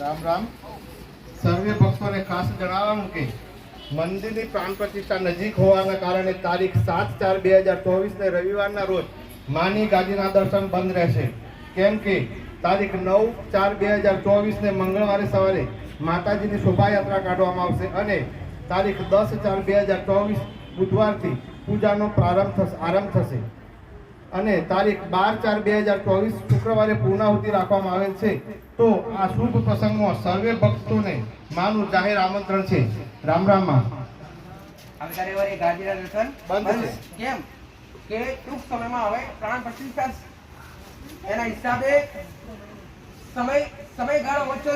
રામ રામ. સર્વે ભક્તોને ખાસ જણાવવાનું કે મંદિરની પ્રાણ પ્રતિષ્ઠા નજીક હોવાના કારણે તારીખ સાત ચાર બે હજાર ચોવીસને રવિવારના રોજ માની ગાદીના દર્શન બંધ રહેશે. કેમ કે તારીખ નવ ચાર બે હજાર ચોવીસને મંગળવારે સવારે માતાજીની શોભાયાત્રા કાઢવામાં આવશે અને તારીખ દસ ચાર બે હજાર ચોવીસ બુધવારથી પૂજાનો પ્રારંભ થશે, આરંભ થશે. અને તારીખ બાર ચાર બે હજાર ચોવીસ શુક્રવારે પૂર્ણાહુતિ રાખવામાં આવેલ છે. તો આ શુભ પ્રસંગમાં સર્વે ભક્તોને માનું જાહેર આમંત્રણ છે. રામ રામમાં. આવતા રવિવારે ગાદીના બંધ કેમ? કે ટૂંક સમયમાં હવે પ્રાણ પ્રતિષ્ઠા. એના હિસાબે સમય સમયગાળો ઓછો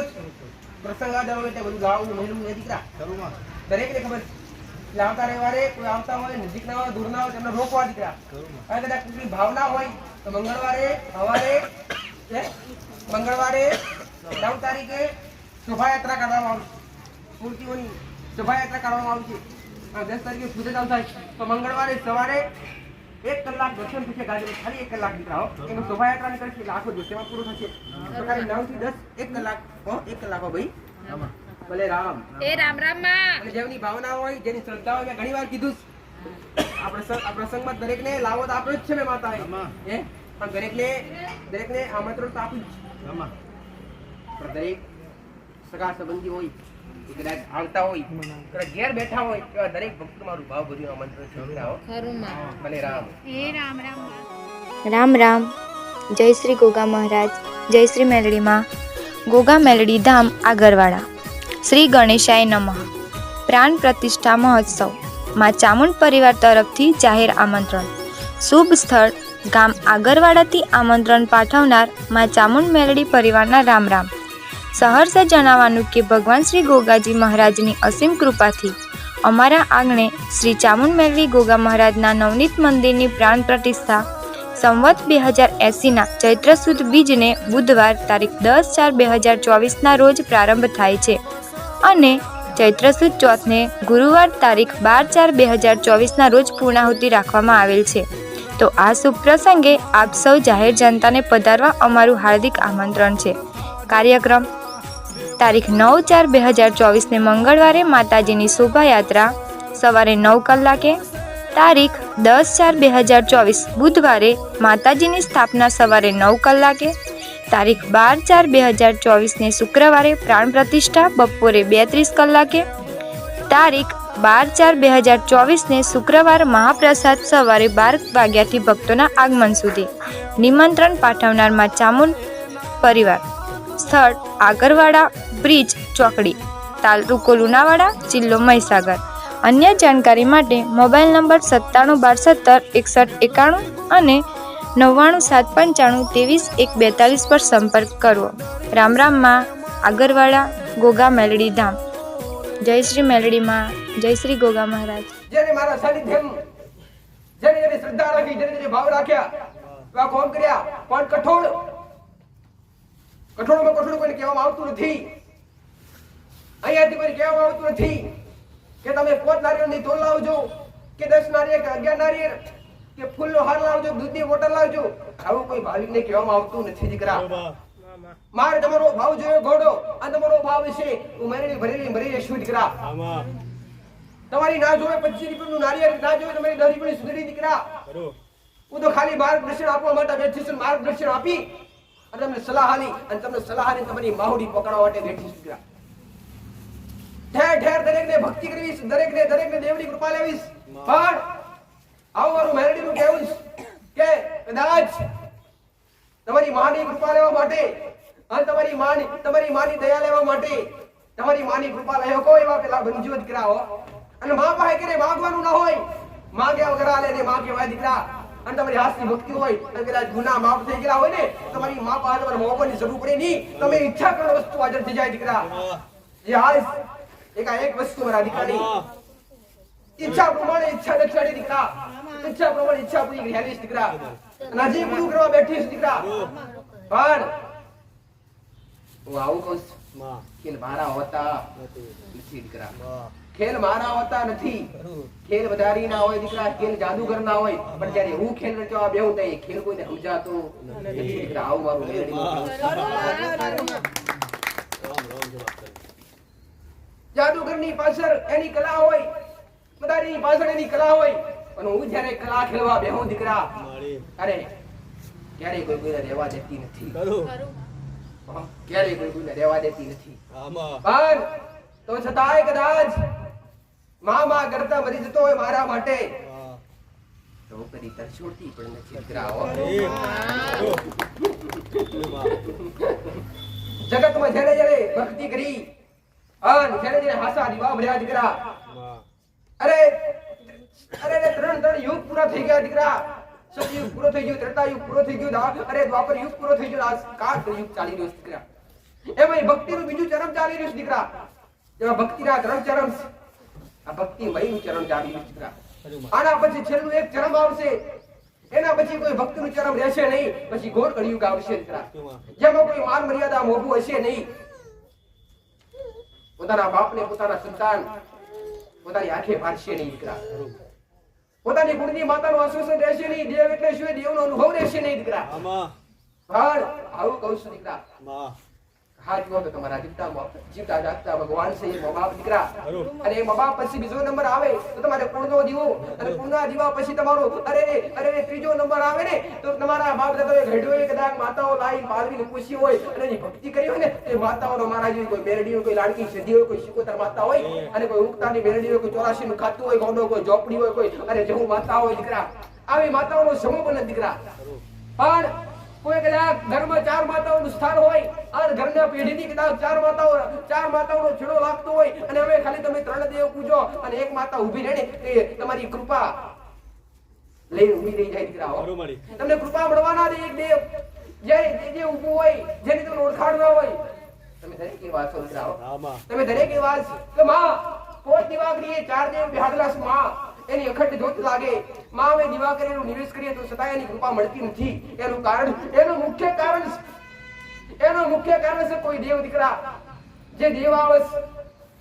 પ્રસંગ આવે એટલે બધું ગાવું મહેલું ને દીકરા. દરેકને ખબર છે. એટલે આવતા રવિવારે કોઈ આવતા હોય નજીકના હોય દૂરના હોય, તેમને રોકવા દીકરા. અને કદાચ કોઈ ભાવના હોય, તો મંગળવારે, સવારે મંગળવારે નવ તારીખે શોભાયાત્રા કાઢવામાં આવશે. મૂર્તિઓની શોભાયાત્રા કાઢવામાં આવશે. અને દસ તારીખે પૂજા ચાલુ થાય. તો મંગળવારે, સવારે એક કલાક દર્શન થશે ગાડીમાં ખાલી એક કલાક દીકરા, હો. એમાં શોભાયાત્રા નીકળશે એટલે આખો દિવસ એમાં પૂરો થશે. નવથી દસ, એક કલાક, હો, એક કલાક, હો, ભાઈ. ભલે રામ. એ રામ રામમાં. અને જેમની ભાવના હોય જેની શ્રદ્ધા હોય મેં ઘણી વાર કીધું. આ પ્રસંગ આ પ્રસંગમાં દરેકને લાવો તો આપણો જ છે મેં. માતા હે? પણ દરેકને દરેકને આમંત્રણ તો આપ્યું જ. પણ દરેક સગા સંબંધી હોય કદાચ આવતા હોય કદાચ ઘેર બેઠા હોય એવા દરેક ભક્ત મારું ભાવ ભર્યું આમંત્રણમાં. ભલે રામ. એ રામ રામ રામ રામ. જય શ્રી ગોગા મહારાજ. જય શ્રી મેલડીમાં ગોગા મેલડી ધામ આગરવાડા. શ્રી ગણેશાય નમઃ. પ્રાણ પ્રતિષ્ઠા મહોત્સવ. માં ચામુંડ પરિવાર તરફથી જાહેર આમંત્રણ. શુભ સ્થળ, ગામ આગરવાડાથી આમંત્રણ પાઠવનારમાં ચામુંડ મેલડી પરિવારના રામ રામ. સહર્ષ જણાવવાનું કે ભગવાન શ્રી ગોગાજી મહારાજની અસીમ કૃપાથી અમારા આંગણે શ્રી ચામુંડ મેલડી ગોગા મહારાજના નવનીત મંદિરની પ્રાણ પ્રતિષ્ઠા સંવત બે હજાર એંસીના ચૈત્ર સુદ બીજને બુધવાર તારીખ દસ ચાર બે હજાર ચોવીસના રોજ પ્રારંભ થાય છે. અને ચૈત્ર સુદ ચોથને ગુરુવાર તારીખ બાર ચાર બે હજાર ચોવીસના રોજ પૂર્ણાહુતિ રાખવામાં આવેલ છે. તો આ શુભ પ્રસંગે આપ સૌ જાહેર જનતાને પધારવા અમારું હાર્દિક આમંત્રણ છે. કાર્યક્રમ તારીખ નવ ચાર બે હજાર ચોવીસને મંગળવારે માતાજીની શોભાયાત્રા સવારે નવ કલાકે, તારીખ દસ ચાર બે હજાર ચોવીસ બુધવારે માતાજીની સ્થાપના સવારે નવ કલાકે તારીખ બાર ચાર બે હજાર ચોવીસને શુક્રવારે પ્રાણ પ્રતિષ્ઠા બપોરે બેત્રીસ કલાકે. તારીખ બાર ચાર બે હજાર ચોવીસને શુક્રવાર મહાપ્રસાદ સવારે બાર વાગ્યાથી ભક્તોના આગમન સુધી. નિમંત્રણ પાઠવનારમાં ચામુંડ પરિવાર. સ્થળ આગરવાડા બ્રિજ ચોકડી. તાલુકો લુણાવાડા, જિલ્લો મહીસાગર. અન્ય જાણકારી માટે મોબાઈલ નંબર સત્તાણું બાર સત્તર એકસઠ એકાણું અને નવ્વાણું સાત પંચાણું ત્રેવીસ એક બેતાલીસ પર સંપર્ક કરવો. રામ રામમાં આગરવાડા, ગોગા મેલડી ધામ. જય શ્રી મેલડીમાં, જય શ્રી ગોગા મહારાજ. જેને મારા શ્રદ્ધા રાખી ભાવ રાખ્યા એવા કોણ કર્યા. પણ કઠોળ, કઠોળમાં કઠોળ કોઈને કહેવામાં આવતું નથી. અહીંયાથી કોઈ કહેવામાં આવતું નથી કે તમે પોત નારિયેળની તોલ લાવજો, કે દસ નારિયેળ કે અગિયાર નારિયેળ. કે ફૂલનો હાર લાવજો દૂધની બોટલ લાવજો. આવું કોઈ ભાવિકને કહેવામાં આવતું નથી દીકરા. મારે તમારો ભાવ જોયો ઘોડો આ તમારો ભાવ છે. હું મરેલી ભરેલી મરી રહીશું દીકરા. તમારી ના જોવે પચીસ રૂપિયાનું નારિયેળ ના જોવે તમારી દસ રૂપિયાની સુધરી દીકરા. હું તો ખાલી માર્ગદર્શન આપવા માટે બેઠી છું માર્ગદર્શન આપી અને તમને સલાહ આલી અને તમને સલાહ આલી તમારી માહુડી પકડવા માટે બેઠી છું દીકરા. ઠેર ઠેર દરેકને ભક્તિ કરવીશ દરેકને દરેકને દેવની કૃપા લેવીશ. પણ આવું મારું મેરેડીનું કહેવું કે કદાચ તમારી માની કૃપા લેવા માટે અને તમારી માની તમારી માની દયા લેવા માટે તમારી માની કૃપા લેવો કોઈ એવા પેલા બંજુ દીકરા હો. અને મા પાસે કરે માગવાનું ના હોય. માગ્યા વગર આલે ને માંગે દીકરા. અને તમારી હાથની ભક્તિ હોય અને કદાચ ગુના માફ થઈ ગયા હોય ને તમારી મા પાસે તમારે મોગવાની જરૂર પડે નહીં. તમે ઈચ્છા કરો વસ્તુ હાજર થઈ જાય દીકરા. જે હાલ એક એક વસ્તુ મારા દીકરાની. ઈચ્છા પ્રમાણે ઈચ્છા દક્ષાડી દીકરા. ઈચ્છા પ્રમાણે ઈચ્છા પૂરી હાલીશ દીકરા. અને હજી પૂરું કરવા બેઠી છું દીકરા. પણ હું આવું કહું છું. ખેલ મારા હોતા નથી. દીકરા. ખેલ મારા હોતા નથી. ખેલ વધારી ના હોય દીકરા ખેલ જાદુગર ના હોય. પણ જયારે હું ખેલ રચવા તો એ ખેલ કોઈને સમજાતો નથી. દીકરા. આવું મારું મેળવી ની પાછળ એની કલા હોય. બધાની પાછળ એની કલા હોય. અને હું જ્યારે કલા ખેલવા બેહું દીકરા અરે ક્યારે કોઈ કોઈને રહેવા દેતી નથી. ક્યારે કોઈ કોઈને રહેવા દેતી નથી. પણ તો છતાંય કદાચ મા મા કરતા મરી જતો હોય મારા માટે. તો કરી તરછોડતી પણ નથી દીકરા. જગતમાં જ્યારે જ્યારે ભક્તિ કરી અન જ્યારે જ્યારે હાસા દીવા ભર્યા દીકરા. અરે અરે અરે ત્રણ ત્રણ યુગ પૂરા થઈ ગયા દીકરા. સતયુગ પૂરો થઈ ગયો? ત્રેતા યુગ પૂરો થઈ ગયો અરે, દ્વાપર યુગ પૂરો થઈ ગયો આ કાળ યુગ ચાલી રહ્યો દીકરા. એ ભાઈ ભક્તિ નું બીજું ચરમ ચાલી રહ્યું દીકરા. એમાં ભક્તિ ના ત્રણ ચરમ ભક્તિ આ નું ચરણ ચાલી રહ્યું દીકરા. આના પછી છેલ્લું એક ચરમ આવશે. એના પછી કોઈ ભક્તિનું ચરમ રહેશે નહીં. પછી ઘોર કળિયુગ આવશે જેમાં કોઈ માન મર્યાદા મોભું હશે નહીં. પોતાના બાપને પોતાના સંતાન પોતાની આંખે મારશે નહીં દીકરા. પોતાની કુળની માતાનું આશ્વાસન રહેશે નહીં. દેવ એટલે શું દેવનો અનુભવ રહેશે નહીં દીકરા. પણ આવું કહું છું દીકરા. હા જુઓ તો તમારા જીવતા જીવતા જાગતા ભગવાન છે મા બાપ દીકરા. અને મા બાપ પછી બીજો નંબર આવે તો તમારે કુળનો દીવો. અને કુળના દીવા પછી તમારો અરે અરે ત્રીજો નંબર આવે ને તો તમારા બાપ દાદાએ ઘડ્યોએ કદાચ માતાઓ લાઈ પાલવીને પૂછી હોય અને એની ભક્તિ કરી હોય ને તે માતાઓનો મારા જેવી કોઈ મેરડી કોઈ લાડકી સધી હોય કોઈ શિકોતર માતા હોય અને કોઈ ઉગતાની મેરડી હોય કોઈ ચોરાશી નું ખાતું હોય ગોંડો કોઈ ઝોપડી હોય કોઈ અને જેવું માતા હોય દીકરા. આવી માતાઓનો સમૂહ બને દીકરા. પણ કોઈ કદાચ ઘરમાં ચાર માતાઓનું સ્થાન હોય અને ઘરના પેઢીની કદાચ ચાર માતાઓ ચાર માતાઓનો છેડો લાગતો હોય અને હવે ખાલી તમે ત્રણ દેવ પૂજો અને એક માતા ઊભી રહે ને તમારી કૃપા લઈને ઊભી રહી જાય દીકરાઓ. તમને કૃપા મળવાના દે એક દેવ. જે જે- ઊભું હોય જેની તમને ઓળખાણ ના હોય. તમે દરેક એવા છો દીકરાઓ. તમે દરેક એ વાત કે માં કોઈ દિવાકરીએ ચાર દેવ બેહાડેલા માં. એની અખંડ જ્યોત લાગે. માં અમે દિવાકરીનો નિવેશ કરીએ તો છતાં એની કૃપા મળતી નથી. એનું કારણ એનું મુખ્ય કારણ એનું મુખ્ય કારણ છે કોઈ દેવ દીકરા. જે દેવ આવસ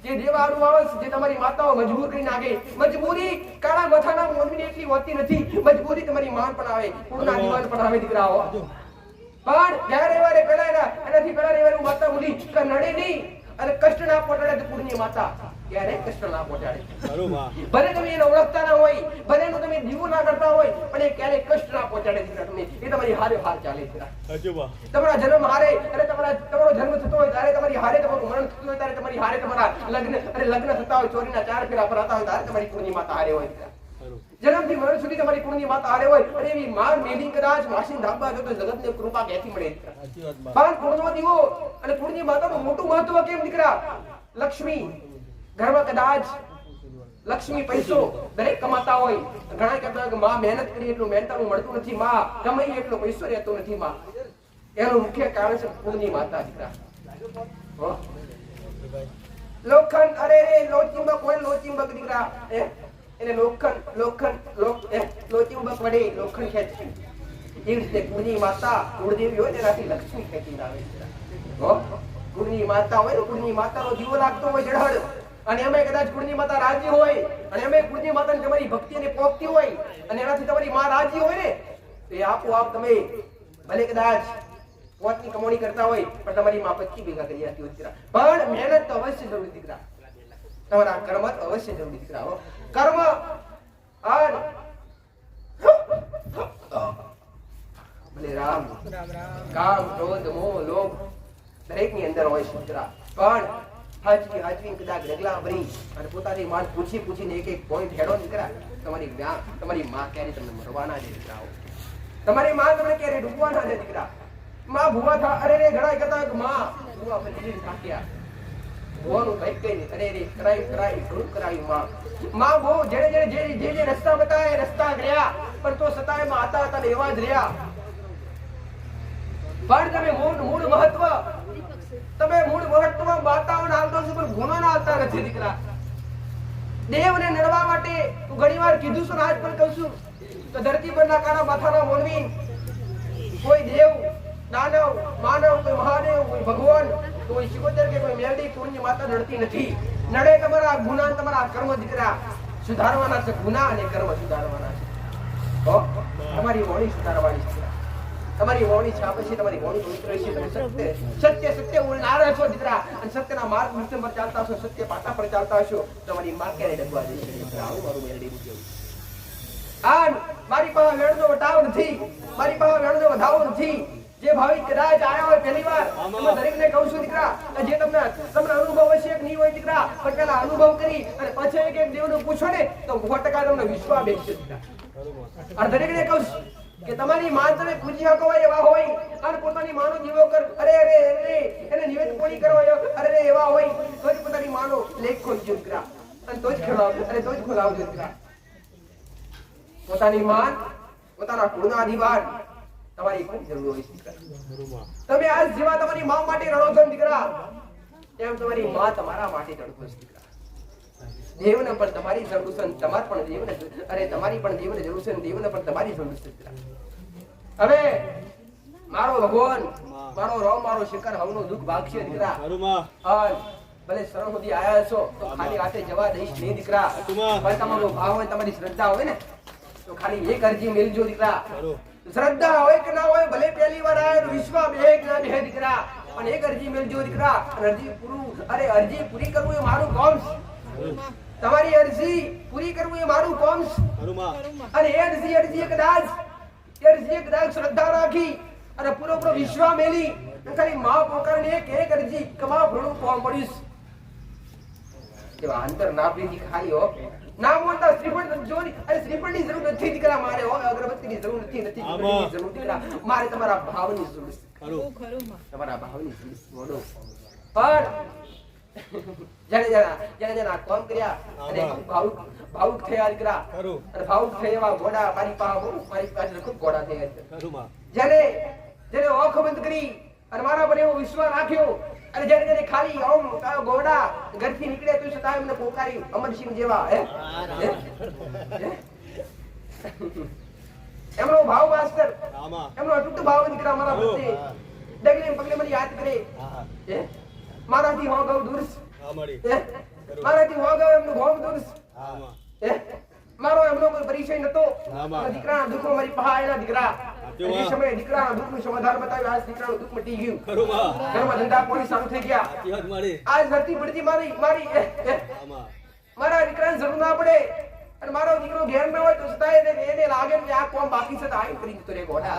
જે દેવ આડું જે તમારી માતાઓ મજબૂર કરી નાખે. મજબૂરી કાળા મથાના મોનવીની એટલી હોતી નથી. મજબૂરી તમારી માન પણ આવે પૂર્ણા દીવાન પણ આવે દીકરાઓ. પણ જ્યારે વારે પહેલા એના એનાથી પહેલા રવિવારે માતા બોલી કે નડે નહીં. અને કષ્ટ ના પહોંચાડે તો પૂર્ણિય માતા. ક્યારે કષ્ટ ના પહોંચાડે. ભલે તમે એને ઓળખતા ના હોય ભલે એનું તમે દીવું ના કરતા હોય પણ એ ક્યારે કષ્ટ ના પહોંચાડે દીકરા તમને. એ તમારી હારે હાર ચાલે દીકરા તમારા જન્મ હારે અને તમારા તમારો જન્મ થતો હોય ત્યારે તમારી હારે તમારું મરણ થતું હોય ત્યારે તમારી હારે તમારા લગ્ન અને લગ્ન થતા હોય ચોરીના ચાર ફેરા ભરાતા હોય ત્યારે તમારી પૂર્ણિ માતા હારે હોય. જન્મથી મરણ સુધી તમારી કુળની માતા હારે હોય અને એવી માર મેલી કદાચ માસી ધાબા તો જગતને કૃપા ક્યાંથી મળે? પણ કુળનો દીવો અને કુળની માતાનું મોટું મહત્વ કેમ દીકરા? લક્ષ્મી. ઘરમાં કદાચ લક્ષ્મી પૈસો દરેક કમાતા હોય, ઘણા કહેતા કે માં મહેનત કરી એટલું મહેનતાનું મળતું નથી, માં કમાઈ એટલો પૈસો રહેતો નથી, માં. એનું મુખ્ય કારણ છે કુળની માતા દીકરા? લોખંડ, અરે રે, લોચિંબક હોય લોચિંબક દીકરા એને લોખંડ લોખંડ લોચિંબક વડે લોખંડ ખેંચી. એ રીતે કુળની માતા, કુળદેવી હોય તેનાથી લક્ષ્મી ખેંચી લાવે છે? કુળની માતા હોય ને કુળની માતાનો દીવો લાગતો હોય જડહડ અને અમે કદાચ કુળની માતા રાજી હોય અને અમે કુળની માતાની તમારી ભક્તિ અને પોગતી હોય અને એનાથી તમારી માં રાજી હોય ને તો એ આપોઆપ તમે ભલે કદાચ પોતની કમોણી કરતા હોય પણ તમારી માં પચી ભેગા કરી આપતી હોય દીકરા. પણ મહેનત તો અવશ્ય જરૂરી દીકરા. તમારા કર્મ તો અવશ્ય જરૂરી દીકરા હો. કર્મ આન ભલે રામ. કામ ક્રોધ મોહ લોભ દરેકની અંદર હોય છે દીકરા. પણ હાજરી હાજરી કદાચ ડગલા ભરી અને પોતાની માં પૂછી પૂછીને એક એક પોઈન્ટ હેડો દીકરા તમારી તમારી માં ક્યારે તમને મરવાના છે દીકરાઓ? તમારી માં તમને ક્યારે ડૂબવાના છે દીકરા? માં ભૂવા થા, અરે રે ઘણા કહેતા માં. ભૂવા પછી થાક્યા ભૂવાનું કઈ કઈ નહીં. અરે રે, કરાયું કરાયું ઘણું કરાયું માં. માં બહુ જેને જેને જે જે જે રસ્તા રહ્યા પણ તો હતા હતા એવા જ રહ્યા. પણ તમે મૂળ મૂળ મહત્વ તમે મૂળ મહત્વ વાતાવરણ હાલતો છો પણ ગુનાના હાલતા નથી, દીકરા. દેવને નડવા માટે હું ઘણીવાર કીધું છું ને, આજ પણ કહું છું તો ધરતી પરના કાના માથાના મોનવી કોઈ દેવ, દાનવ, માનવ, કોઈ મહાદેવ, કોઈ ભગવાન, કોઈ શિકોતર કે કોઈ મેલડી, કોઈની માતા નડતી નથી. નડે તમારા ગુના તમારા કર્મ, દીકરા. સુધારવાના છે ગુના અને કર્મ સુધારવાના છે? તમારી વળી સુધારવાની છે. તમારી વાણી છે પછી તમારી વાણી પવિત્ર છે તમે સત્ય સત્ય સત્ય બોલનાર છો દીકરા. અને સત્યના માર્ગ મૃત્યુ પર ચાલતા હશો સત્ય પાટા પર ચાલતા હશો તમારી માં ક્યારે ડગવા જશે દીકરા? આવું મારું મેલડી મૂક્યું. આન મારી પાસે વેળનો વટાવ નથી. મારી પાસે વેળનો વધાવો નથી. જે ભાવિક કદાચ આવ્યા હોય પહેલી વાર તમે દરેકને કહું છું દીકરા જે તમને તમને અનુભવ હશે કે નહીં હોય દીકરા પણ પહેલા અનુભવ કરી અને પછી એક એક દેવનું પૂછો ને તો સો ટકા તમને વિશ્વાસ બેસશે દીકરા. અને દરેકને કહું છું કે તમારી માં તમે પૂજી શકો એવા હોય, અને પોતાની માનો જીવો કર, અરે અરે અરે, એને નિવેદ કોણી કરવા અરે અરે, એવા હોય, તો જ પોતાની માનો લેખ ખોલજો દીકરા અને તો જ ખોલાવજો, અરે, તો જ ખોલાવજો. દીકરા પોતાની માન, પોતાના કુળના દીવાન તમારી પણ જરૂર હોય. તમે આજ જેવા તમારી માં માટે રડો છો, દીકરા, તેમ તમારી માં તમારા માટે રડતો છે, દીકરા. દેવને પણ તમારી જરૂર છે તમાર પણ દેવને અરે તમારી પણ દેવને જરૂર છે દેવને પણ તમારી જરૂર છે. હવે મારો ભગવાન મારો રામ મારો શિખર હવનો દુઃખ ભાગશે દીકરા. અને ભલે સરળ સુધી આયા છો તો ખાલી હાથે જવા દઈશ નહીં દીકરા. પણ તમારો ભાવ હોય તમારી શ્રદ્ધા હોય ને તો ખાલી એક અરજી મેલજો દીકરા. શ્રદ્ધા હોય કે ના હોય ભલે પહેલી વાર આયો વિશ્વ વિશ્વાસ બે ના બે દીકરા. પણ એક અરજી મેલજો દીકરા. અરજી પૂરું અરે અરજી પૂરી કરવું એ મારું કામ છે. તમારી અરજી પૂરી કરવું એ મારું કોમ અને એ અરજી અરજી કદાચ એ અરજી કદાચ શ્રદ્ધા રાખી અને પૂરો પૂરો વિશ્વા મેલી ખાલી મા પોકારને એક એક અરજી કમા ભણું કોમ પડીશ એવા અંતર ના પ્રીતિ ખાલી હો. ના મોટા શ્રીફળ જોની અરે શ્રીફળની જરૂર નથી દીકરા મારે હો. અગરબત્તીની જરૂર નથી નથી જરૂર દીકરા મારે તમારા ભાવની જરૂર છે. તમારા ભાવની જરૂર છે. પણ જેને જેના જેને જેના કોમ કર્યા? અને ભાવુક ભાવુક થયા દીકરા અને ભાવુક થઈ એવા ઘોડા મારી પાસે મારી પાસે ખૂબ ઘોડા થયા છે. જેને જેને ઓખ બંધ કરી અને મારા પર એવો વિશ્વાસ રાખ્યો. અને જેને જેને ખાલી ઓમ ઘોડા ઘરથી નીકળે તો છતાં એમને પોકારી અમરસિંહ જેવા? હે? એમનો ભાવ માસ્તર. એમનો અટૂટ ભાવ દીકરા મારા પ્રત્યે. ડગલે પગલે મને યાદ કરે. હે? મારાથી હો ગૌ દૂર છે. મારાથી હો ગૌ એમનું ભોગ દૂર છે. મારો એમનો કોઈ પરિચય નતો. દીકરાના દુઃખો મારી આવેલા દીકરા. એ સમયે દીકરાના દુઃખનું સમાધાન બતાવ્યું. આજ દીકરાનું દુઃખ મટી ગયું. ઘરમાં ધંધા પાણી સારું થઈ ગયા. આજ ધરતી પડતી મારી મારી? મારા દીકરાને જરૂર ના પડે. અને મારો દીકરો ઘેર ના હોય તો છતાંય એને એને લાગે કે આ કોમ બાકી છે તો આઈ કરી તો રે ગોડા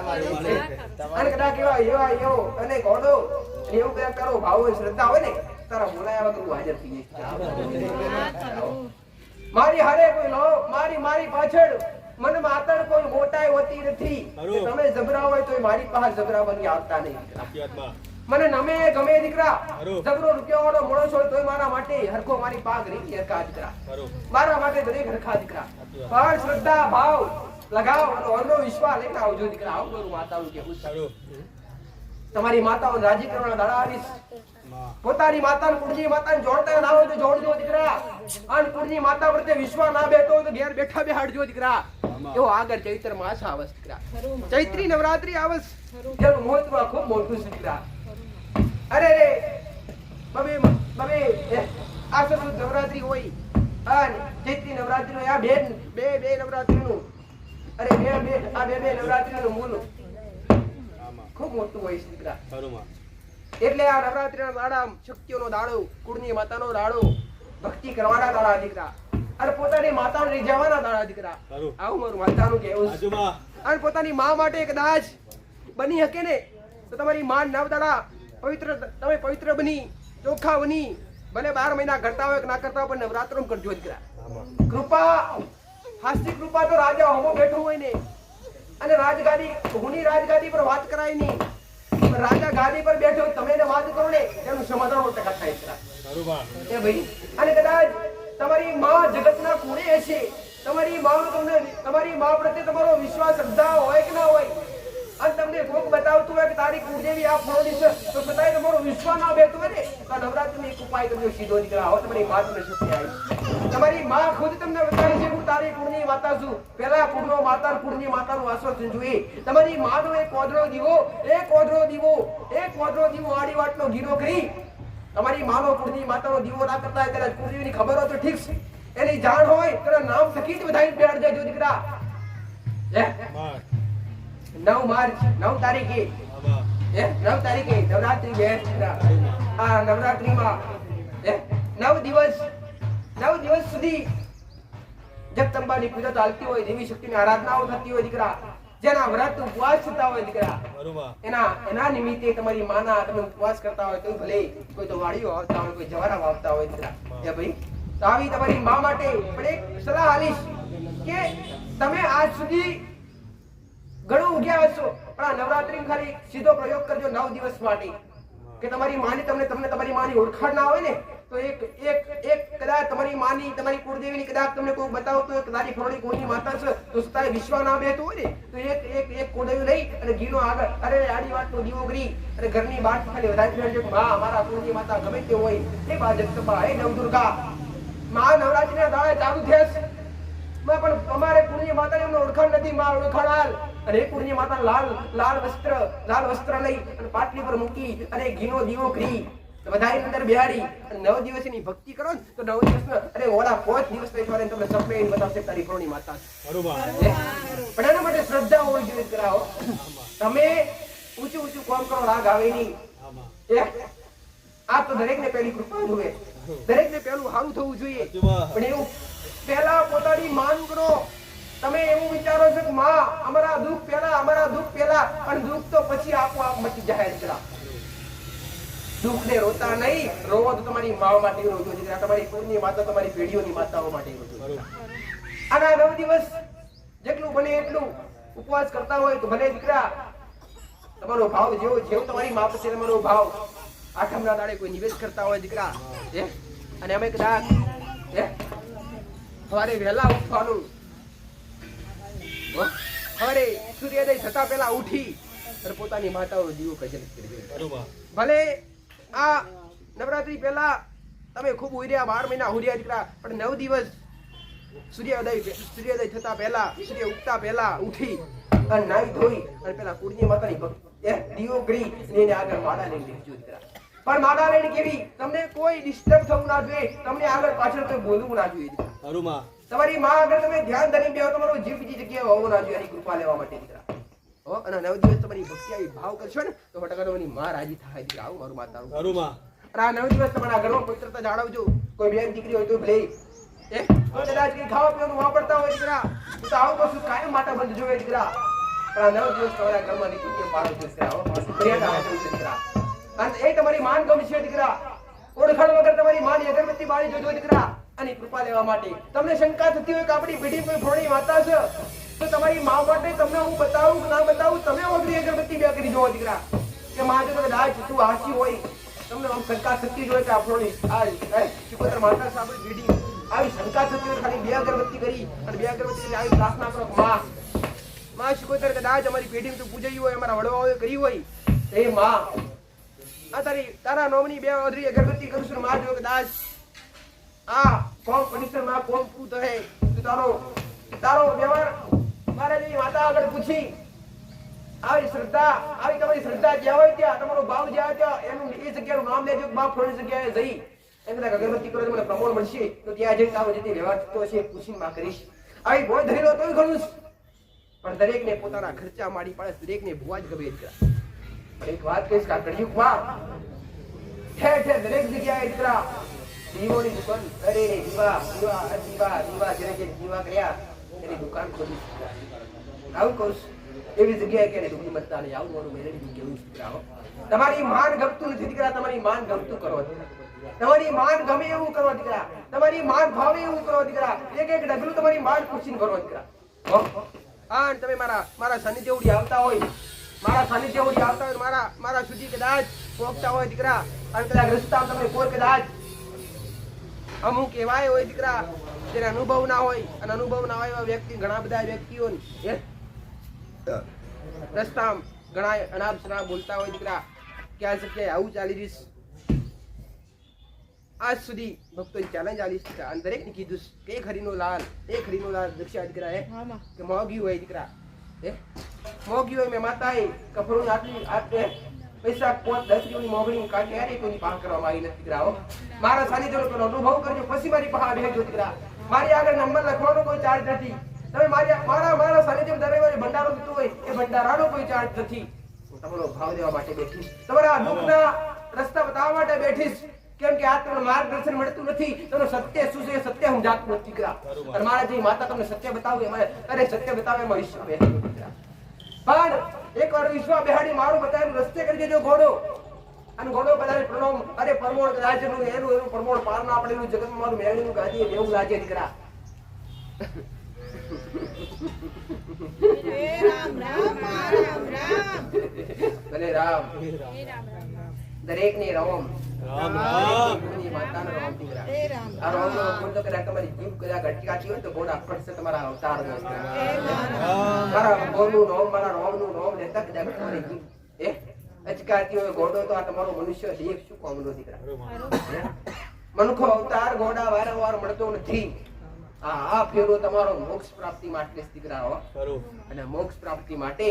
અને કદા કેવા એવા એવો અને ગોડો એવું કદાચ તારો ભાવ હોય શ્રદ્ધા હોય ને તારા બોલાયા વગર હું હાજર થઈ જઈશ. મારી હારે કોઈ લો મારી મારી પાછળ મને માતર કોઈ મોટાઈ હોતી નથી. તમે જબરા હોય તો મારી પાસે જબરા બની આવતા નહીં. મને નમે ગમે દીકરા. જબરો રૂપિયા વાળો માણસ છો તોય મારા માટે હરખો મારી પાક રીતી હરખા દીકરા. મારા માટે દરેક હરખા દીકરા. પણ શ્રદ્ધા ભાવ લગાવ અને અન્નો વિશ્વાસ લઈને આવજો દીકરા. આવું મારું માતાનું કહેવું છે. તમારી માતાઓ રાજી કરવાના દાડા આવીશ પોતાની માતાને કુળજી માતાને જોડતા ના હોય તો જોડજો દીકરા. અને કુળજી માતા પ્રત્યે વિશ્વાસ ના બેઠો હોય તો ઘેર બેઠા બેહાડજો દીકરા. એવો આગળ ચૈત્ર માસ આવશ દીકરા. ચૈત્રી નવરાત્રી આવે મોતમાં જેનું મહત્વ ખૂબ મોટું છે દીકરા. અરે રે બબે બબે. આ તો નવરાત્રી હોય? અને ચૈત્રી નવરાત્રી હોય આ બે બે બે નવરાત્રી નું અરે બે બે આ બે બે નવરાત્રી નું મૂળ. ખૂબ મોટું હોય છે દીકરા એટલે આ નવરાત્રીના દાડા શક્તિઓનો દાડો કુળની માતાનો દાડો ભક્તિ કરવાના દાડા દીકરા. અને પોતાની માતાને રીઝાવાના દાડા દીકરા. આવું મારું માતાનું કહેવું છે. અને પોતાની મા માટે કદાચ બની શકે ને તો તમારી માં નવ દાડા પવિત્ર, તમે પવિત્ર બની ચોખ્ખા બની. ભલે બાર મહિના કરતા હોય કે ના કરતા હોય, પણ નવરાત્રો કરજો દીકરા. કૃપા, હાસ્ય કૃપા તો રાજા હોમો બેઠો હોય ને. અને રાજગાદી, હુની રાજગાદી પર વાત કરાય નહીં. રાજા ગાદી પર બેઠો તમે એને વાત કરો ને એનું સમાધાન ટકા થાય એ ભાઈ, અને કદાચ તમારી માં જગતના કોણે હશે. તમારી માં તમને, તમારી માં પ્રત્યે તમારો વિશ્વાસ શ્રદ્ધા હોય કે ના હોય અને તમને કોક બતાવતું હોય કે તારી કુળદેવી આ ફળોની છે, તો છતાંય તમારો વિશ્વાસ ના બેઠો હોય ને, તો આ એક ઉપાય કરજો સીધો નીકળા આવો, તમારી તમને શક્તિ આવી. તમારી માં ખુદ તમને બતાવી છે, હું તારી કુળની માતા છું. પેલા કુળનો માતા કુળની માતાનું આશ્વાસન જોઈએ તમારી માનો એક કોદરો દીવો, એક કોદરો દીવો, એક કોદરો દીવો આડી વાટનો ગીરો કરી. તમારી માનો કુળની માતાનો દીવો ના કરતા હોય ત્યારે કુળદેવીની ખબર હોય તો ઠીક છે. એની જાણ હોય તો નામ થકી જ બધાને જાય, જો દીકરા? નવ માર્ચ નવ તારીખે. નવ તારીખે નવરાત્રી બે આ નવરાત્રીમાં. નવ દિવસ નવ દિવસ સુધી જગદંબાની પૂજા ચાલતી હોય દેવી શક્તિની આરાધનાઓ થતી હોય દીકરા. જેના વ્રત ઉપવાસ થતા હોય દીકરા. એના એના નિમિત્તે તમારી માના તમે ઉપવાસ કરતા હોય તો ભલે કોઈ તો વાડીઓ આવતા હોય કોઈ જવારા વાવતા હોય દીકરા. હે ભાઈ તો આવી તમારી મા માટે પણ એક સલાહ આલીશ કે તમે આજ સુધી ઘણું ઉગ્યા હશો પણ આ નવરાત્રી ખાલી સીધો પ્રયોગ કરજો નવ દિવસ માટે. કે તમારી માની તમને તમને તમારી માની ઓળખાણ ના હોય ને, તો એક એક એક કદાચ તમારી માની, તમારી કુળદેવીની કદાચ તમને કોઈ બતાવતું હોય તારી ફરોડી કોઈની માતા છે, તો છતાંય વિશ્વ ના બેતું હોય ને, તો એક એક એક કુળદેવી લઈ અને ઘીનો આગળ, અરે આડી વાતનો દીવો કરી, અને ઘરની બહાર ખાલી વધારે ફેરજો મા અમારા કુળની માતા ગમે તે હોય. એ બા જગદંબા, હે નવદુર્ગા, મા નવરાત્રીના દાડે ચાલુ થશે માં પણ અમારે કુળની માતાને એમને ઓળખાણ નથી, મા ઓળખાણ અને એ માતા લાલ લાલ વસ્ત્ર લાલ વસ્ત્ર લઈ અને પાટલી પર મૂકી અને ઘીનો દીવો કરી. વધારે અંદર બિહારી નવ દિવસની ભક્તિ કરો તો નવ દિવસ અરે ઓલા પાંચ દિવસ થવાને તમને સપને બતાવશે તારી કુળની માતા. પણ એના માટે શ્રદ્ધા હોવી જોઈએ કરાવો. તમે ઊંચું ઊંચું કોમ કરો રાગ આવે નહીં. આ તો દરેક ને પેલી કૃપા જોઈએ દરેક ને પેલું સારું થવું જોઈએ. પણ એવું પહેલા પોતાની માન કરો. તમે એવું વિચારો છો કે માં, અમારા દુઃખ પહેલા, અમારા દુઃખ પહેલા, પણ દુઃખ તો પછી આપોઆપ મટી જાય છે દુઃખ ને રોતા નહીં, રોવો તો તમારી માઓ માટે રોજો છે તમારી કુળની માતા, તમારી પેઢીઓની માતાઓ માટે રોજો. આના નવ દિવસ જેટલું બને એટલું ઉપવાસ કરતા હોય તો ભલે દીકરા, તમારો ભાવ જેવો જેવો તમારી માપ છે તમારો ભાવ. આઠમના દાડે કોઈ નિવેશ કરતા હોય દીકરા અને અમે કદાચ સવારે વહેલા ઉઠવાનું હો? સૂર્યોદય થતા પહેલા ઉઠી અને પોતાની માતાઓનો દીવો પ્રજ્વલિત કરી ભલે આ નવરાત્રી પહેલા તમે ખૂબ ઉર્યા બાર મહિના ઉર્યા દીકરા પણ નવ દિવસ સૂર્યોદય સૂર્યોદય થતા પહેલા સૂર્ય ઉગતા પહેલા ઉઠી અને નાઈ ધોઈ અને પેલા કુળની માતાની ભક્તિ એ દીવો કરી એને આગળ માળા લઈને બેસજો દીકરા. પણ કેવી? તમને કોઈ ડિસ્ટર્બ થવું ના જોઈએ. તમને આગળ પાછળ કોઈ બોલવું ના જોઈએ તમારી માં આગળ તમે ધ્યાન ધરી બેહો તમારો જીવ બીજી જગ્યાએ હોવો ના જોઈએ એની કૃપા લેવા માટે દીકરા. હો અને નવ દિવસ તમારી ભક્તિ આવી ભાવ કરશો ને તો ટકાની માં રાજી થાય દીકરા. આવું મારું માતાનું. અને આ નવ દિવસ તમારા ઘરમાં પવિત્રતા જાળવજો. કોઈ બેન દીકરી હોય તો ભલે. એ કદાચ કંઈ ખાવા પીવાનું વાપરતા હોય દીકરા તો આવું કશું કાયમ માટે બંધ જોવે દીકરા. પણ આ નવ દિવસ તમારા ઘરમાં દીકરીઓ પાડો દીકરા. હો, પ્રિયતા રાખજો દીકરા. અને એ તમારી માન ગમશે દીકરા. ઓળખાણ વગર તમારી માની અગરબત્તી બાળી જોજો દીકરા. અને કૃપા લેવા માટે. તમને શંકા થતી હોય કે આપણી પેઢી કોઈ ફોડી માતા છે, તો તમારી મા માટે તમને હું બતાવું ના બતાવું? તમે ઓગળી અગરબત્તી બે કરી જોવો દીકરા. કે મા જો કદાચ તું હાચી હોય, તમને આમ શંકા થતી હોય કે આપણો આ આ માતા છે પેઢી. આવી શંકા થતી હોય ખાલી બે અગરબત્તી કરી અને બે અગરબત્તી આવી પ્રાર્થના કરો માં માં શિકોતર કદાચ અમારી પેઢી તું પૂજાઈ હોય, અમારા વડવાઓએ કરી હોય એ માં. આ તારી, તારા નોમની બે અધરી અગરબત્તી કરું છું માં જો કદાચ આ કોમ્પિટિશન પરિસરમાં કોમ હે. તો તારો તારો વ્યવહાર મારા માતા આગળ પૂછી. આવી શ્રદ્ધા, આવી તમારી શ્રદ્ધા જ્યાં હોય ત્યાં તમારો ભાવ જ્યાં ત્યાં એનું એ જગ્યાનું નામ લેજો કે બાપ ફલાણી જગ્યાએ જઈ. એમ કદાચ અગરબત્તી કરો મને પ્રમોણ મળશે. તો ત્યાં જઈને આવો જતી વ્યવહાર થતો હશે પૂછી માં કરીશ. આવી ભોજ ધરી લો તોય ઘણું. પણ દરેકને પોતાના ખર્ચા માડી પાડે દરેકને ભુવા જ ગમે દીકરા પણ એક વાત કહીશ કે આ કળિયુગમાં ઠેર ઠેર દરેક જગ્યાએ દીકરા દીવોની દુકાન અરે રે દીવા દીવા, આ દીવા દીવા જેને જે દીવા કર્યા એની દુકાન ખોલી આવું કહું. એવી જગ્યાએ કે મતતા નહીં આવું મારું મેલેડી કેવું છે તમારી માન ગમતું નથી, દીકરા, તમારી માન ગમતું કરો તમારી માન ગમે એવું કરો, દીકરા. તમારી માન ભાવે એવું કરો, દીકરા. એક એક ડગલું તમારી માન પૂછીને કરો દીકરા. હો. તમે મારા મારા શનિ જેવડી આવતા હોય. મારા શનિ જેવડી આવતા હોય મારા મારા સુધી કદાચ પહોંચતા હોય, દીકરા. અને કદાચ રસ્તા તમને કોઈ કદાચ અમુક એવાય હોય દીકરા જેને અનુભવ ના હોય અને અનુભવ ના હોય એવા વ્યક્તિ ઘણા બધા વ્યક્તિઓ રસ્તા ઘણા અનાપ શનાપ બોલતા હોય દીકરા ક્યાં છે ક્યાંય આવું ચાલી રહીશ આજ સુધી ભક્તો ચેલેન્જ આલી છે અને દરેકને કીધું કે એક હરીનો લાલ એક હરીનો લાલ દક્ષિણા દીકરા હે? કે મોગી હોય દીકરા હે? મોગી હોય મેં માતાએ કપડું આટલી આટલે તમારો દુઃખના બતાવવા માટે બેઠીશ. કેમ કે આ તમને માર્ગદર્શન મળતું નથી. તમને સત્ય શું છે સત્ય હું જાત દીકરા. મારા જે માતા તમને સત્ય બતાવે અરે સત્ય બતાવે બેઠો દીકરા વાર એકવાર વિશ્વા બેહાડી મારું બતાવેલું રસ્તે કરી દેજો ઘોડો. અને ઘોડો કદાચ પ્રણોમ અરે પરમોણ કદાચ એનું એનું એનું પરમોણ પાર ના પડેલું જગત મારું મેળવીનું ગાદી એવું લાગે દીકરા. ભલે રામ. દરેક ને રોમ રામ. રામ માતાનો રોમ. દીકરા આ રોમ નો ગુણ તો કદાચ તમારી જીભ કદાચ અટકાતી હોય તો ઘોડા પડશે તમારા અવતાર નો. મારા ભગવાનનું નામ મારા રામનું નામ લેતા કદાચ તમારી જીભ. એ અચકાતી હોય ઘોડો તો આ તમારો મનુષ્ય એક શું કોમનો દીકરા મનુખો અવતાર ઘોડા વારંવાર મળતો નથી. આ આ ફેરો તમારો મોક્ષ પ્રાપ્તિ માટે દીકરા અને મોક્ષ પ્રાપ્તિ માટે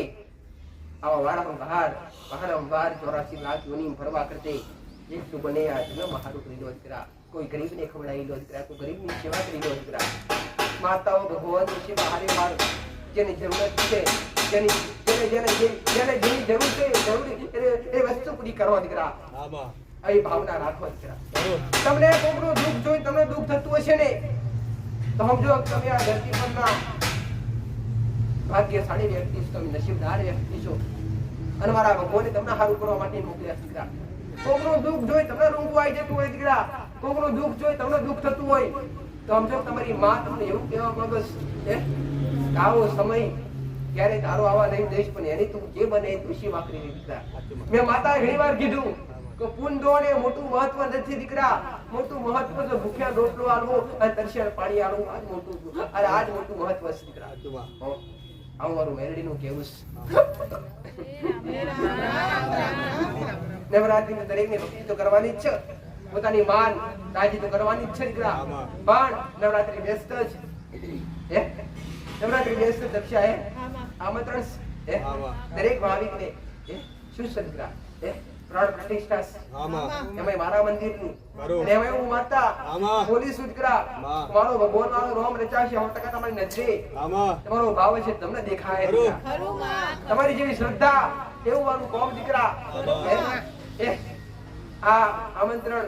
આવા વારંવાર વારંવાર ચોરાસી લાખ યોની ભરવા કરતે જેટલું બને આ જન્મ હારું કરી દીકરા. કોઈ ગરીબને ખવડાવી લો દીકરા કોઈ ગરીબની સેવા કરી લો દીકરા. માતાઓ ભગવાનની સેવા હારી વાર જેની જરૂરત છે જેની જેને જેને જેને જેની જરૂર છે જરૂરી એ- વસ્તુ પૂરી કરવા દીકરા. એ ભાવના રાખો દીકરા. તમને કોકનું દુઃખ જોઈ તમને દુઃખ થતું હશે ને? તો સમજો તમે આ ધરતી પરના ભાગ્યશાળી વ્યક્તિ છો તમે નસીબદાર વ્યક્તિ છો અને મારા ભગવાને તમને સારું કરવા માટે મોકલ્યા દીકરા. કોકનું દુઃખ જોઈ તમને રૂંગું આવી જતું હોય દીકરા. કોકનું દુઃખ જોઈ તમને દુઃખ થતું હોય. તો સમજો તમારી માં તમને એવું કહેવા માંગે છે આવો સમય ક્યારે તારો આવા નહીં દઈશ પણ એની તું જે બને એ તુશી વાપરી દીકરા. મેં માતા ઘણી વાર કીધું કે પુંડો ને મોટું મહત્વ નથી દીકરા. મોટું મહત્વ છે ભૂખ્યા રોટલો આલવો અને તરસ્યા પાણી આલવું આજ મોટું અરે આજ મોટું મહત્વ છે દીકરા. આવું મારું મેલડીનું કેવું છે. નવરાત્રીમાં દરેકને ભક્તિ તો કરવાની જ છે. પોતાની માન રાજી તો કરવાની જ છે દીકરા. આમાં. પણ નવરાત્રી વ્યસ્ત જ હે? નવરાત્રી વ્યસ્ત દક્ષા હે? આમંત્રણ. હે? આમાં. દરેક ભાવિકને શું છે દીકરા? હે? પ્રાણ પ્રતિષ્ઠા. મારા હું માતા તમારો ભગવાન મારો રોમ રચાશે સો ટકા તમારી નજરે. તમારો ભાવ છે તમને દેખાય તમારી જેવી શ્રદ્ધા એવું મારું કોમ દીકરા. આ આમંત્રણ.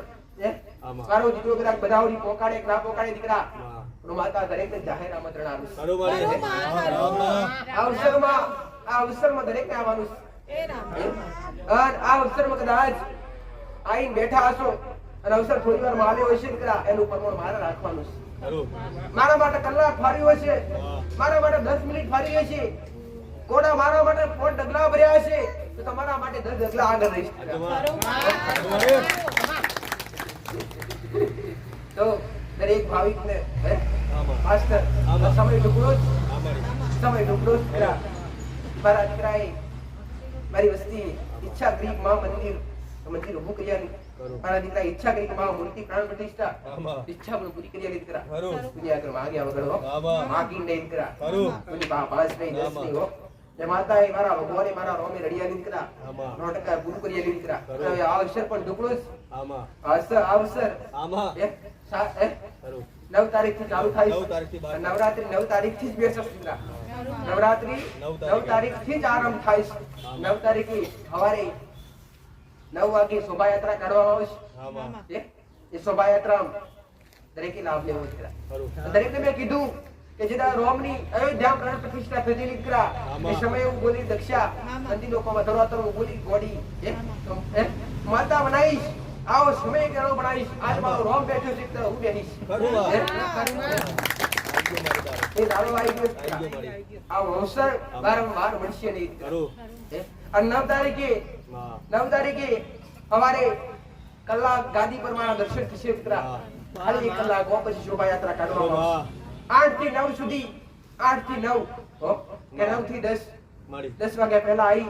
મારો દીકરો કદાચ બધાવડી પોકાડે ના પોકાડે દીકરા. દરેક માતા દરેકને જાહેર આમંત્રણ રામ. આ અવસરમાં આ અવસરમાં દરેકને આવવાનું. અને આ અવસરમાં કદાચ આઈને બેઠા હશો અને અવસર થોડી વાર આવ્યો હશે દીકરા એનું પરમણ મારે રાખવાનું છે. મારા માટે કલાક ફાર્યું હશે. મારા માટે દસ મિનિટ ફારી હશે. કોડા મારા માટે પોટ ડગલા ભર્યા હશે. તો તમારા માટે દસ ડગલા આગળ રહીશ. તો દરેક ભાવિકને માસ્ટર, સમય ટુકડો સમય ટુકડો જ. મારા દીકરાએ મારી વસ્તી ઈચ્છા કરી માં મંદિર મંદિર ઉભું કરી આલી. મારા દીકરા ઈચ્છા કરી માં મૂર્તિ પ્રાણ પ્રતિષ્ઠા. ઈચ્છા પણ પૂરી કરી આલી દીકરા. દુનિયા આગળ માગ્યા વગર હો. માગી નહીં દીકરા. ખરું. બા પાસ નહીં દસ નહીં હો. એ માતા એ મારા ભગવાને મારા રોમે રડિયા આમાં. નો ટકા પૂરું કરી આલી ખરું. હવે આ અવસર પણ ઢુકડો જ. આમાં. અવસર અવસર. આમાં. નવ તારીખથી ચાલુ થાય. નવ. નવરાત્રી નવ તારીખથી જ બેસશે દીકરા નવરાત્રી નવ તારીખથી જ આરંભ થાય છે. નવ તારીખે સવારે નવ વાગે શોભાયાત્રા કાઢવામાં આવશે એ શોભાયાત્રા દરેકે લાભ લેવો છે. દરેકને મેં કીધું કે જેના રોમની અયોધ્યા પ્રાણ પ્રતિષ્ઠા થતી દીકરા એ સમયે હું બોલી દક્ષા અંતિ લોકોમાં વધારો હું? બોલી ગોડી? માતા બનાવીશ આવો સમય કેળો બનાવીશ. આજ મારો રોમ બેઠો છે હું બેહીશ. એ દાડો આવી ગયો. આ અવસર વારંવાર મળશે નહીં? અને નવ તારીખે નવ તારીખે કલાક ગાદી પર દર્શન થશે ખાલી એક કલાક પછી શોભાયાત્રા ખરું કાઢવામાં આઠથી નવ સુધી આઠથી નવ કે નવથી દસ. દસ વાગ્યા પહેલા આવી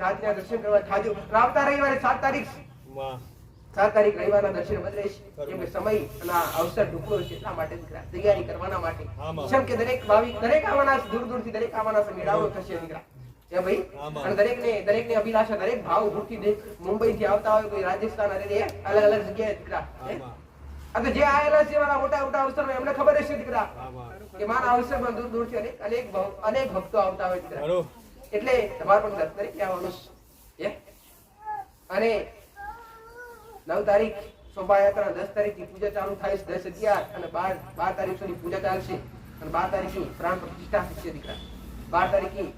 ગાદીના દર્શન કરવા થાજો આવતા રવિવારે સાત તારીખ. તારીખ રવિવારના દર્શન બંધ છે. કેમ કે સમય અને અવસર ઢુકળો છે એટલા માટે દીકરા તૈયારી કરવાના માટે. જેમ કે દરેક ભાવિક દરેક આવવાના દૂર દૂરથી દરેક આવવાના છે, થશે દીકરા એ ભાઈ? અને દરેકને દરેકની અભિલાષા દરેક ભાવ દૂરથી દે મુંબઈ થી આવતા હોય કોઈ રાજસ્થાન અરે અલગ અલગ જગ્યાએ દીકરા હે? આમાં. આ તો જે આયેલા છે મારા મોટા મોટા અવસરમાં એમને ખબર હશે દીકરા કે મારા અવસરમાં દૂર દૂરથી અનેક અનેક અનેક ભક્તો આવતા હોય દીકરા એટલે તમારે પણ દરેક આવવાનું છે. અને નવ તારીખ શોભાયાત્રા દસ તારીખથી પૂજા ચાલુ થાય છે દસ અગિયાર અને બાર બાર તારીખ સુધી પૂજા ચાલશે. અને બાર તારીખની પ્રાણ પ્રતિષ્ઠા થશે દીકરા. બાર તારીખની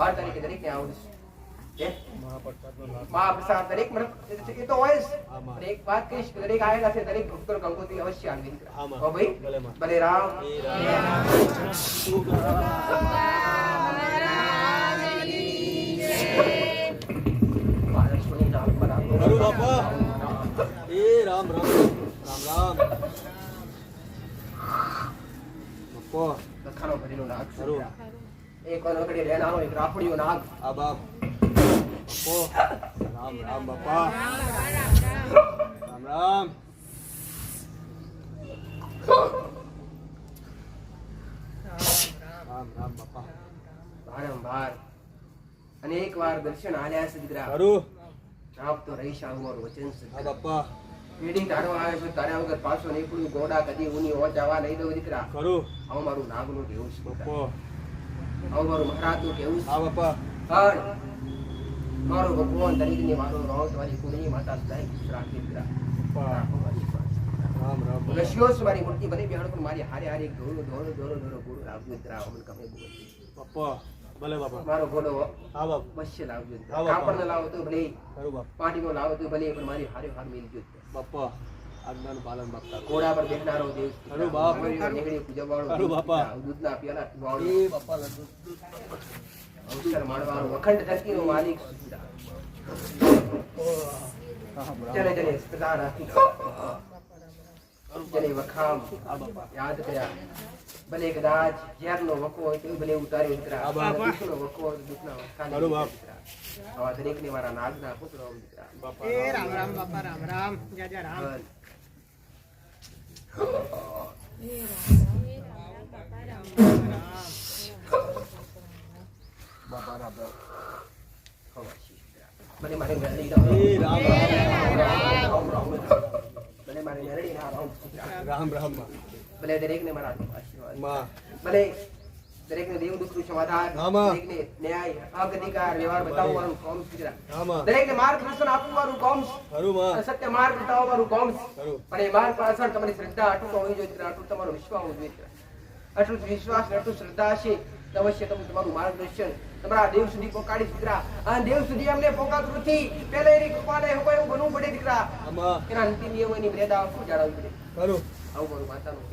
બાર તારીખે દરેક ને આવડશે? મહાપ્રસાદ દરેક મતલબ એ તો હોય જ. એક વાત કહીશ કે દરેક આવેલા છે દરેક ભક્તો કંકોત્રી અવશ્ય આવી દીકરા. હા, ભાઈ? ભલે રામ. રામ રામ રામ રામ. ભરેલો નાગ. ખરું. એક વનવગડી આવો એક રાફડીયો નાગ. આ બાપ. બપો. રામ રામ બાપા. રામ રામ. રામ રામ બાપા. વારંવાર. અનેક વાર દર્શન આલ્યા છે દીકરા. ખરું. આપ તો રહીશ આવું મારું વચન છે. બાપા. પેઢી તારવા આવે છે તારા વગર પાછો નીકળ્યું ગોડા કદી ઉની ઓચ આવા નહીં દઉં દીકરા. ખરું આવું મારું નાગનું કેવું છે. આવું મારું મહારાજનું કેવું છે. પણ મારો ભગવાન તરીકેની મારો રોગ તમારી કુળની માતા સદાય ખુશ રાખી દીકરા. રશિયો મારી મૂર્તિ ભલે બિહાડ પણ મારી હારે હારે એક ધોરો ધોરો ધોરો ગુરુ લાવજો દીકરા. અમને. બાપા. ભલે બાપા. મારો હા. બાપ. લાવજો લાવો તો ભલે. પાટીનો લાવો તો ભલે પણ મારી હારે હાર દીકરા. બાપા આજ્ઞાનું પાલન બાપ ઘોડા પર બેસનારો દેવ ખરું બાપ. નીકળી પૂજવાવાળો ખરું બાપા. દૂધના પ્યાલા પીવાવાળો. બાપા અવસર માણવાનો અખંડ ધરતીનો માલિક સુધા. રામ રામ જેને જેને સદા રાખી જેને વખામ યાદ કર્યા ભલે કદાચ ઝેરનો વખો હોય તો ભલે ઉતાર્યો દીકરા વકો. દુઃખનો વખાણ ખરું બાપ. દીકરા. આવા દરેકને મારા નાગના પુત્રો દીકરા બાપા એ રામ રામ બાપા રામ રામ જય જય રામ ભલ. બાપા રામ રામ ખવાશી દીકરા. ભલે મારે મેરડી ના એ રામ રામ રામ રામ રામ. ભલે મારે મેરડી ના રામ દીકરા. રામ રામમાં. ભલે દરેકને મારા આશીર્વાદમાં ભલે દરેકને દેવ દુઃખનું સમાધાન દરેકને ન્યાય હક અધિકાર વ્યવહાર બતાવવાનું કોમ છે દીકરા. દરેકને માર્ગદર્શન આપવાનું કોમ છે. ખરું માં. સત્ય માર્ગ બતાવવાનું કોમ પણ એ માર્ગ પાછળ તમારી શ્રદ્ધા અટૂટ હોવી જોઈએ અટૂટ તમારો વિશ્વાસ હોવો જોઈએ અટૂટ વિશ્વાસ અટૂટ શ્રદ્ધા હશે અવશ્ય તમે તમારું માર્ગદર્શન તમારા દેવ સુધી પહોંચાડી દીકરા આ દેવ સુધી અમને પહોંચાડતું નથી. પહેલા એની કૃપાને એવું બનવું પડે દીકરા એના નીતિ નિયમોની મર્યાદા શું જાળવવી પડે. આવું મારું માતાનું